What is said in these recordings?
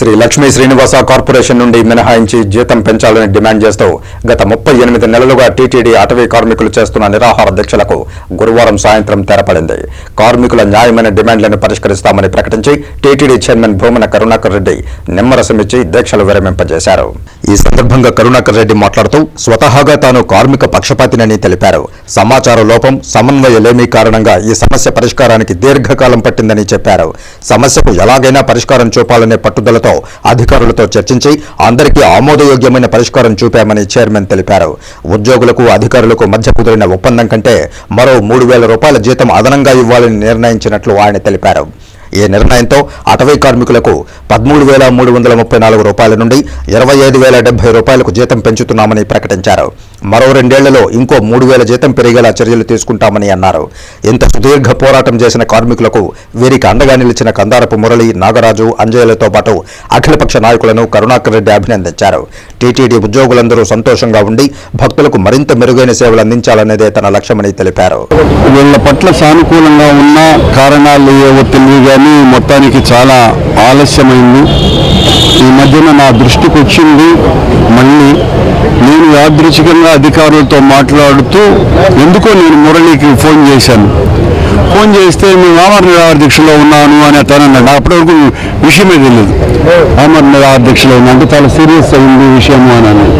Shri Lakshmi Srinivasa corporation నుండి మినహాయించి జీతం పెంచాలని డిమాండ్ చేస్తూ గత ముప్పై ఎనిమిది నెలలుగా టీటీడీ అటవీ కార్మికులు చేస్తున్న నిరాహార దీక్షలకు గురువారం సాయంత్రం తెరపడింది. కార్మికుల న్యాయమైన డిమాండ్లను పరిష్కరిస్తామని ప్రకటించి టీటీడీ చైర్మన్ భూమన కరుణాకర్ రెడ్డి నిమ్మరసమిచ్చి దీక్షలు విరమింపజేశారు. ఈ సందర్భంగా కరుణాకర్ రెడ్డి మాట్లాడుతూ స్వతహాగా తాను కార్మిక పక్షపాతినని తెలిపారు. సమాచార లోపం సమన్వయ లేమి కారణంగా ఈ సమస్య పరిష్కారానికి దీర్ఘకాలం పట్టిందని చెప్పారు. సమస్యకు ఎలాగైనా పరిష్కారం చూపాలనే పట్టుదల అధికారులతో చర్చించి అందరికీ ఆమోదయోగ్యమైన పరిష్కారం చూపామని చైర్మన్ తెలిపారు. ఉద్యోగులకు అధికారులకు మధ్య కుదిరిన ఒప్పందం కంటే మరో మూడు వేల రూపాయల జీతం అదనంగా ఇవ్వాలని నిర్ణయించినట్లు ఆయన తెలిపారు. ఈ నిర్ణయంతో అటవీ కార్మికులకు పదమూడు వేల మూడు వందల ముప్పై నాలుగు రూపాయల నుండి ఇరవై ఐదు వేల డెబ్బై రూపాయలకు జీతం పెంచుతున్నామని ప్రకటించారు. మరో రెండేళ్ళలో ఇంకో మూడు వేల జీతం పెరిగేలా చర్యలు తీసుకుంటామని అన్నారు. ఇంత సుదీర్ఘ పోరాటం చేసిన కార్మికులకు వీరికి అండగా నిలిచిన కందారపు మురళి నాగరాజు అంజయ్యలతో పాటు అఖిలపక్ష నాయకులను కరుణాకర్ రెడ్డి అభినందించారు. టీటీడీ ఉద్యోగులందరూ సంతోషంగా ఉండి భక్తులకు మరింత మెరుగైన సేవలు అందించాలనేదే తన లక్ష్యమని తెలిపారు. వీళ్ళ పట్ల సానుకూలంగా ఉన్న కారణాలు ఏవో తెలివి కానీ మొత్తానికి చాలా ఆలస్యమైంది. ఈ మధ్యన నా దృష్టికి వచ్చింది మళ్ళీ యాదృచ్ఛికంగా అధికారులతో మాట్లాడుతూ ఎందుకో నేను మురళికి ఫోన్ చేశాను. ఫోన్ చేస్తే మేము ఆమర నిరాహార దీక్షలో ఉన్నాను అని అతను అన్నాడు. అప్పటి వరకు విషయమే తెలియదు. ఆమర్ నిరాహార దీక్షలో ఉన్నా అంటే చాలా సీరియస్ అయింది విషయము అని అన్నాడు.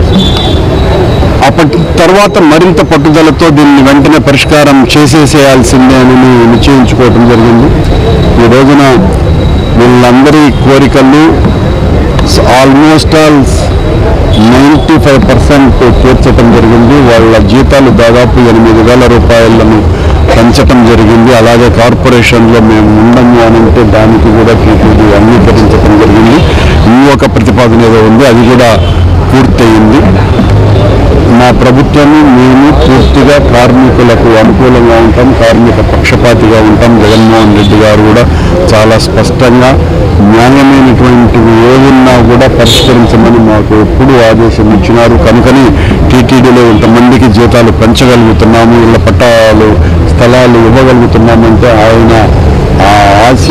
అప్పటి తర్వాత మరింత పట్టుదలతో దీన్ని వెంటనే పరిష్కారం చేసేసేయాల్సిందే అని నిశ్చయించుకోవటం నిశ్చయించుకోవడం జరిగింది. ఈ రోజున వీళ్ళందరి కోరికలు almost all ninety five percent తీర్చడం జరిగింది. వాళ్ళ జీతాలు దాదాపు ఎనిమిది వేల రూపాయలను పెంచటం జరిగింది. అలాగే కార్పొరేషన్లో మేము ఉండము అని అంటే దానికి కూడా టీటీడీ అంగీకరించడం జరిగింది. ఈ ఒక ప్రతిపాదన ఏదో ఉంది అది కూడా పూర్తయింది. మా ప్రభుత్వము మేము పూర్తిగా కార్మికులకు అనుకూలంగా ఉంటాం కార్మిక పక్షపాతిగా ఉంటాం. జగన్మోహన్ రెడ్డి గారు కూడా చాలా స్పష్టంగా న్యాయమైనటువంటి కూడా పరిష్కరించమని మాకు ఎప్పుడు ఆదేశం ఇచ్చినారు. కనుకని టీటీడీలో ఇంతమందికి జీతాలు పెంచగలుగుతున్నాము ఇళ్ళ పట్టాలు స్థలాలు ఇవ్వగలుగుతున్నామంటే ఆయన ఆశ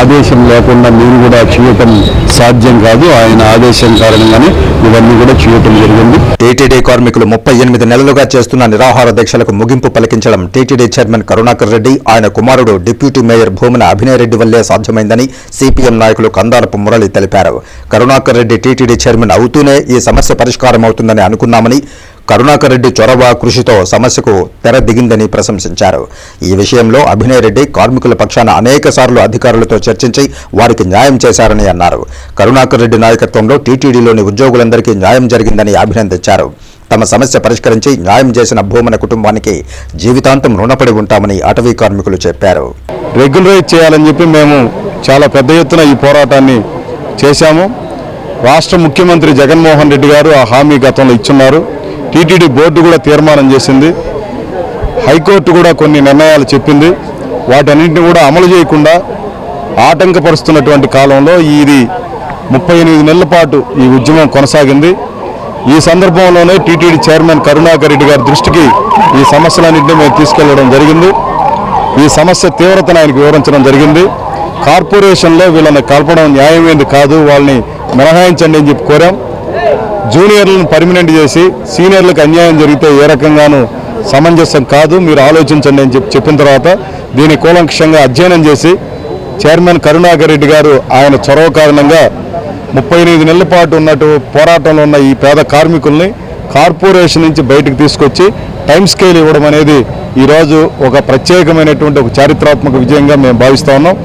ఆదేశం లేకుండా మీరు కూడా చేయటం సాధ్యం కాదు. ఆయన ఆదేశం కారణంగానే ఇవన్నీ కూడా చేయటం జరిగింది. టీటీడీ కార్మికులు ముప్పై ఎనిమిది నెలలుగా చేస్తున్న నిరాహార దీక్షలకు ముగింపు పలికించడం టీటీడీ చైర్మన్ కరుణాకర్ రెడ్డి ఆయన కుమారుడు డిప్యూటీ మేయర్ భూమన అభినయ్ రెడ్డి వల్లే సాధ్యమైందని సిపిఎం నాయకులు కందారపు మురళి తెలిపారు. కరుణాకర్ రెడ్డి టీటీడీ చైర్మన్ అవుతూనే ఈ సమస్య పరిష్కారం అవుతుందని అనుకున్నామని కరుణాకర్ రెడ్డి చొరవ కృషితో సమస్యకు తెర దిగిందని ప్రశంసించారు. ఈ విషయంలో అభినయ్ రెడ్డి కార్మికుల పక్షాన అనేక సార్లు అధికారులతో చర్చించి వారికి న్యాయం చేశారని అన్నారు. కరుణాకర్ రెడ్డి నాయకత్వంలో టీటీడీలోని ఉద్యోగులందరికీ న్యాయం జరిగిందని అభినందించారు. తమ సమస్య పరిష్కరించి న్యాయం చేసిన భూమన కుటుంబానికి జీవితాంతం రుణపడి ఉంటామని అటవీ కార్మికులు చెప్పారు. రెగ్యులరైజ్ చేయాలని చెప్పి మేము చాలా పెద్ద ఎత్తున ఈ పోరాటాన్ని చేశాము. రాష్ట్ర ముఖ్యమంత్రి జగన్మోహన్ రెడ్డి గారు ఆ హామీ గతంలో ఇచ్చున్నారు. టీటీడీ బోర్డు కూడా తీర్మానం చేసింది. హైకోర్టు కూడా కొన్ని నిర్ణయాలు చెప్పింది. వాటన్నింటిని కూడా అమలు చేయకుండా ఆటంకపరుస్తున్నటువంటి కాలంలో ఇది ముప్పై ఎనిమిది నెలల పాటు ఈ ఉద్యమం కొనసాగింది. ఈ సందర్భంలోనే టీటీడీ చైర్మన్ కరుణాకర్ రెడ్డి గారి దృష్టికి ఈ సమస్యలన్నింటినీ మేము తీసుకెళ్ళడం జరిగింది. ఈ సమస్య తీవ్రతను ఆయనకు వివరించడం జరిగింది. కార్పొరేషన్లో వీళ్ళని కలపడం న్యాయమైంది కాదు వాళ్ళని మినహాయించండి అని చెప్పి కోరాం. జూనియర్లను పర్మినెంట్ చేసి సీనియర్లకు అన్యాయం జరిగితే ఏ రకంగానూ సమంజసం కాదు మీరు ఆలోచించండి అని చెప్పి చెప్పిన తర్వాత దీన్ని కూలంకషంగా అధ్యయనం చేసి చైర్మన్ కరుణాకర్ రెడ్డి గారు ఆయన చొరవ కారణంగా ముప్పై ఎనిమిది నెలల పాటు ఉన్నట్టు పోరాటంలో ఉన్న ఈ పేద కార్మికుల్ని కార్పొరేషన్ నుంచి బయటకు తీసుకొచ్చి టైం స్కేల్ ఇవ్వడం అనేది ఈరోజు ఒక ప్రత్యేకమైనటువంటి ఒక చారిత్రాత్మక విజయంగా మేము భావిస్తా ఉన్నాం.